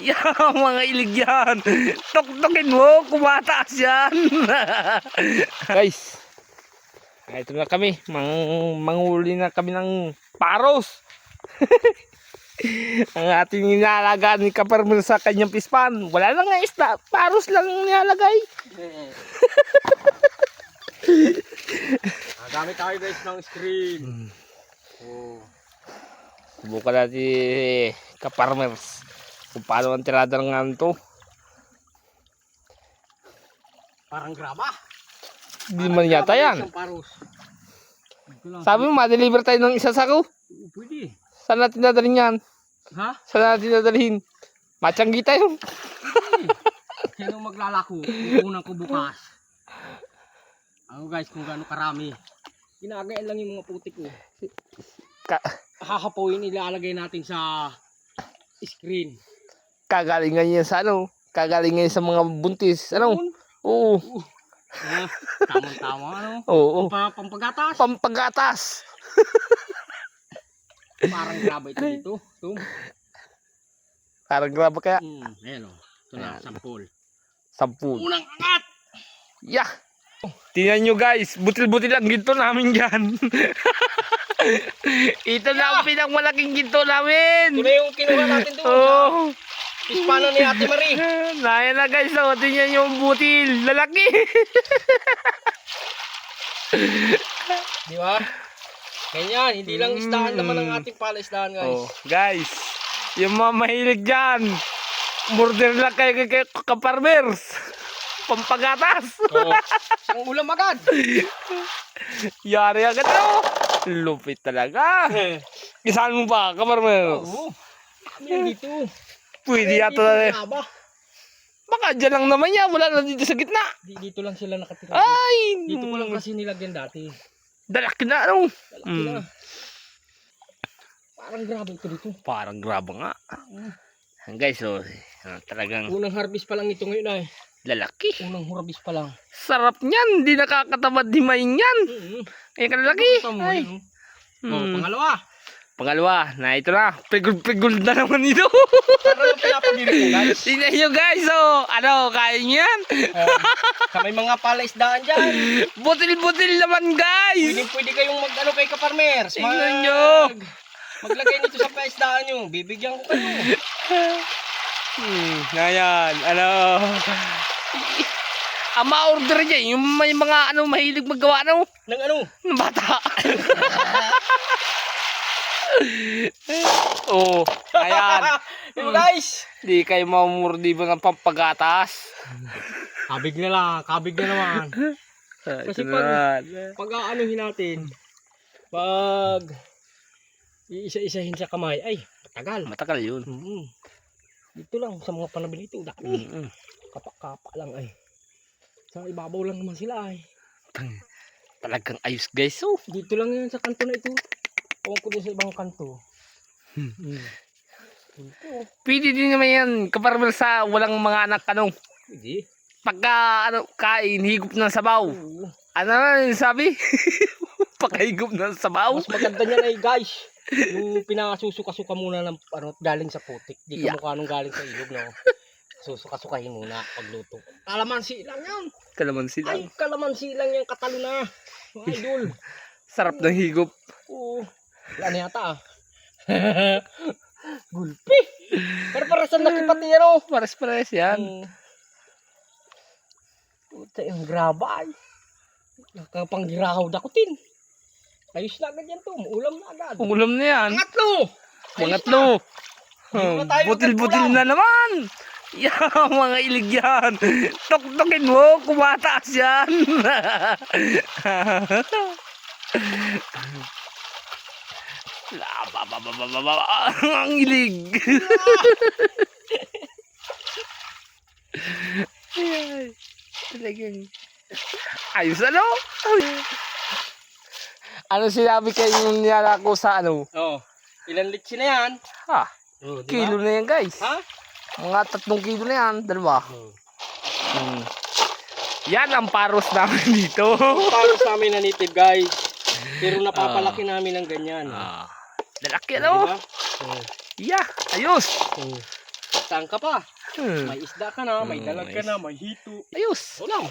Yan, mga ilig yan. Tok-tokin mo, kumataas yan. Guys, ito na kami. Mang manguli na kami ng paros. Ang ating inalagaan ni Kaparmil sa kanyang pispan. Wala lang nga isda. Paros lang nilalagay. Ah, gamit tayo guys ng screen. Hmm. Oh. Subukan natin eh, Kaparmers. Kung paano ang tirada ng ano to. Parang graba. Hindi man yata yan. Sabi mo, ma-deliver tayo ng isa sako. Oo, Pwede. Saan natin dadalhin yan? Ha? Saan natin dadalhin? Matsanggi tayo. Sino maglalako? Kukunan ko bukas. Ano guys, kung gaano karami. Ginagayan lang yung mga putik ko. Ka Hahapuin ilalagay natin sa screen. Kagalingan yan sa ano? Kagalingan yan sa mga buntis. Ano? Oo. Ah, tama-tama ano. Oo. Pa pampagatas. Pampagatas. Parang grabe ito dito. Ito. Parang grabe kaya. Hmm, ayan o. Ito na, sampol. Sampu. Unang angat! Yeah. Tingnan nyo guys, butil-butil ang ginto namin dyan. Ito na ang pinakmalaking ginto namin. Ito na yung kinuha natin doon. Oh. Sa Hispano ni Ate Marie. Naya na guys, oh, tingnan nyo yung butil. Lalaki. Di ba? Ganyan, hindi lang isdahan naman ang ating palaisdahan guys. oh, guys, yung mga mahilig dyan, murder lang kayo kay kaparmers. Pampagatas. Oo. Isang ulam agad. Yari agad oh. Lupit talaga. Isahan mo pa, kaparmers. Oo. Ano dito? Pwede yata na eh. Baka dyan lang naman yan. Wala na dito sa gitna. Di, dito lang sila nakatira. Ay! Dito ko lang kasi nilagyan dati. Dalaki na ano. Lalaki Mm. na. Parang grabe ito dito. Parang graba nga. Guys, oh, ah, talagang Unang harvest pa lang ito ngayon ay. lalaki. Unang harvest pa lang. Sarap niyan. Hindi nakakatamad himayin yan. Mm-hmm. Kaya. Ito mo Ay. yun. Oh, Hmm. pangalawa. Pangalawa, na ito na. Pigul-pigul na naman ito. Parang yung guys. Tingnan nyo guys, oh. Ano, kaya nyo yan? Sa may mga palaisdaan dyan. Butil-butil naman guys. Pwede, pwede kayong mag ano kay kaparmers. Mag, Tingnan nyo. Maglagay nito sa palaisdaan nyo. Bibigyan ko kayo. Hmm, ayan, ano. Ang ma-order niya, yung may mga ano, mahilig magawa ano, Nang ano? ng bata. oh, ayan. Diba guys? Di kayo mamurdi ba ng pampagatas? Kabig na lang. Kabig na naman. Kasi pag- Pag aanuhin natin, pag iisa-isahin sa kamay, ay, matagal. Matagal yun. Mm. Dito lang, sa mga panabili ito, dami. Mm-mm. Kapak-kapak lang ay. Sa ibabaw lang naman sila ay. Talagang ayos guys. Oh. Dito lang yan sa kanto na ito. Ewan ko din sa ibang kanto. Hmm. Mm. Dito. Pwede din naman yan, kaparmel sa walang mga anak ano. Pwede. Pagka ano, kain, higop ng sabaw. Oo. Ano na yung sabi? Pagkahigop ng sabaw. Mas maganda niyan ay guys. Yung pinasusuka-suka muna ng ano, galing sa putik. Di Yeah. ka mukha nung galing sa ilog, no? Susuka-sukahin muna pagluto. Kalamansi lang yan. Kalamansi Ay, lang. kalamansi lang yung katalo na. Mga idol. Sarap ng higop. Oo. Wala na yata ah. Gulpi. Pero para sa nakipati yan oh. Pares-pares yan. Mm. Puta yung graba ay. Nakapanggirahaw dakutin. Ayos na agad yan to. Ulam na agad. Ulam na yan. Pangatlo. Pangatlo. Tayo Butil-butil na naman. Yan, mga ilig yan. Tok-tokin mo, kumataas yan. Laba, ba, ba, ba, ba, ba, ang ilig. Ay, Talagang ayos ano? Ano sinabi kayo niyala ko sa ano? Oh. Ilan litsi na yan? Ha, Oh, di ba? kilo na yan guys. Ha? Mga tatlong kilo na yan, dalawa. Oh. Hmm. Yan ang paros namin dito. Para sa amin na native guys. Pero napapalaki namin ng ganyan. Ah, lalaki Di ano? ba? Oh. Yeah, ayos. Oh. saan ka pa. Hmm. May isda ka na, may Hmm, dalag ka na, may hito. Ayos. Ulam.